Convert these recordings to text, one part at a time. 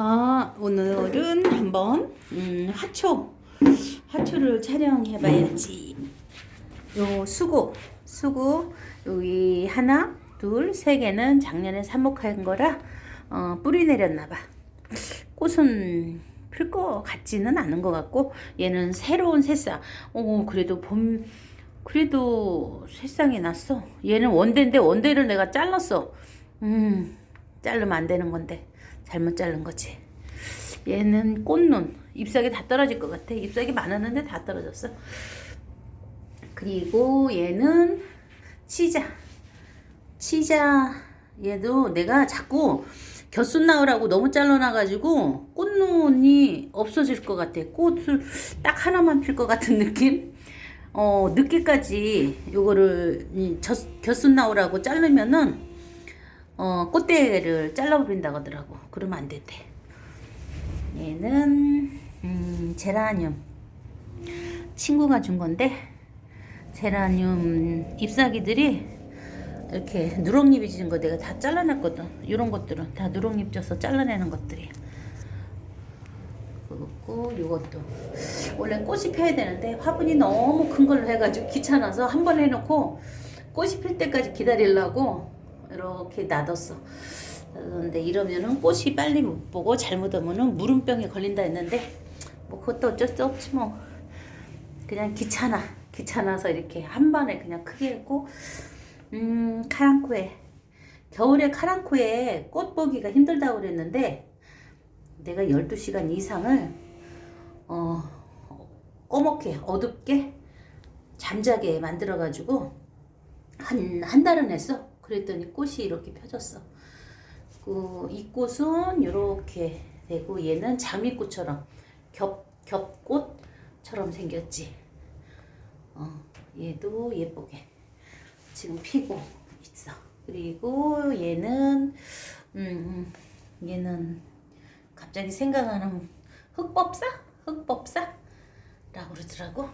아, 오늘은 한번 음, 하초 하초를 촬영해 봐야지. 요 수고 수고 여기 하나 둘 세 개는 작년에 삽목한 거라 어, 뿌리 내렸나 봐. 꽃은 필 것 같지는 않은 것 같고 얘는 새로운 새싹. 어 그래도 봄 그래도 새싹이 났어. 얘는 원대인데 원대를 내가 잘랐어. 음 자르면 안 되는 건데 잘못 자른 거지. 얘는 꽃눈 잎사귀 다 떨어질 것 같아. 잎사귀 많았는데 다 떨어졌어. 그리고 얘는 치자. 치자 얘도 내가 자꾸 곁순 나오라고 너무 잘라놔가지고 꽃눈이 없어질 것 같아. 꽃을 딱 하나만 필 것 같은 느낌? 어, 늦게까지 요거를 곁순 나오라고 자르면은 어, 꽃대를 잘라버린다고 하더라고. 그러면 안 된대. 얘는 음, 제라늄 친구가 준 건데 제라늄 잎사귀들이 이렇게 누렁잎이 진거 내가 다 잘라냈거든. 이런 것들은 다 누렁잎 져서 잘라내는 것들이야. 그리고 이것도 원래 꽃이 피어야 되는데 화분이 너무 큰 걸로 해가지고 귀찮아서 한 번 해놓고 꽃이 필 때까지 기다리려고 이렇게 놔뒀어. 그런데 이러면은 꽃이 빨리 못 보고 잘못하면은 무름병에 걸린다 했는데 뭐 그것도 어쩔 수 없지 뭐. 그냥 귀찮아. 귀찮아서 이렇게 한 번에 그냥 크게 했고 음 카랑코에. 겨울에 카랑코에 꽃 보기가 힘들다고 그랬는데 내가 12시간 이상을 어 꺼멓게 어둡게 잠자게 만들어 가지고 한 한 달은 했어 그랬더니 꽃이 이렇게 펴졌어 그, 이 꽃은 이렇게 되고 얘는 장미꽃처럼 겹 겹꽃처럼 생겼지. 어, 얘도 예쁘게 지금 피고 있어. 그리고 얘는 음, 얘는 갑자기 생각하는 흑법사? 흑법사라고 그러더라고.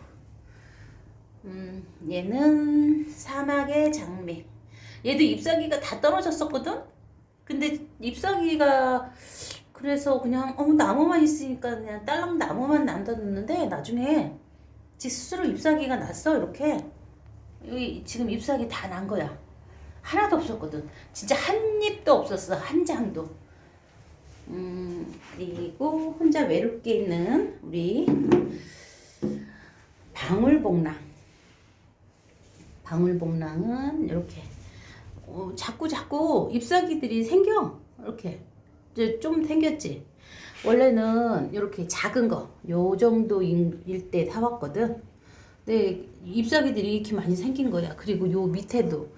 음, 얘는 사막의 장미. 얘도 잎사귀가 다 떨어졌었거든? 근데 잎사귀가 그래서 그냥 어 나무만 있으니까 그냥 딸랑 나무만 남겼는데 나중에 지 스스로 잎사귀가 났어 이렇게. 여기 지금 잎사귀 다 난 거야. 하나도 없었거든. 진짜 한 잎도 없었어 한 장도. 음 그리고 혼자 외롭게 있는 우리 방울복랑. 방울복랑은 이렇게 어, 자꾸 자꾸 잎사귀들이 생겨. 이렇게. 이제 좀 생겼지. 원래는 이렇게 작은 거 요 정도일 때 사왔거든. 근데 잎사귀들이 이렇게 많이 생긴 거야. 그리고 요 밑에도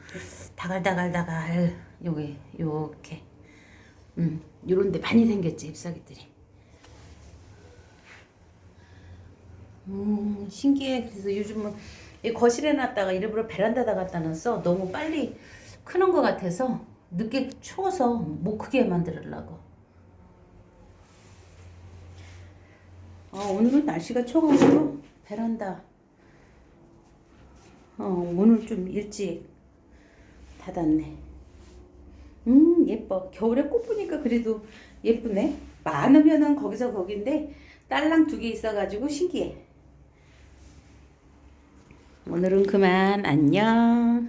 다갈다갈다갈 요게 요렇게. 음 요런 데 많이 생겼지 잎사귀들이. 음 신기해. 그래서 요즘은 이 거실에 놨다가 일부러 베란다에다 갖다 놨어. 너무 빨리 크는 것 같아서 늦게 추워서 못 크게 만들려고. 아, 오늘은 날씨가 추워가지고 베란다. 어, 오늘 좀 일찍 닫았네. 음, 예뻐. 겨울에 꽃 보니까 그래도 예쁘네. 많으면은 거기서 거긴데 딸랑 두 개 있어가지고 신기해. 오늘은 그만 안녕.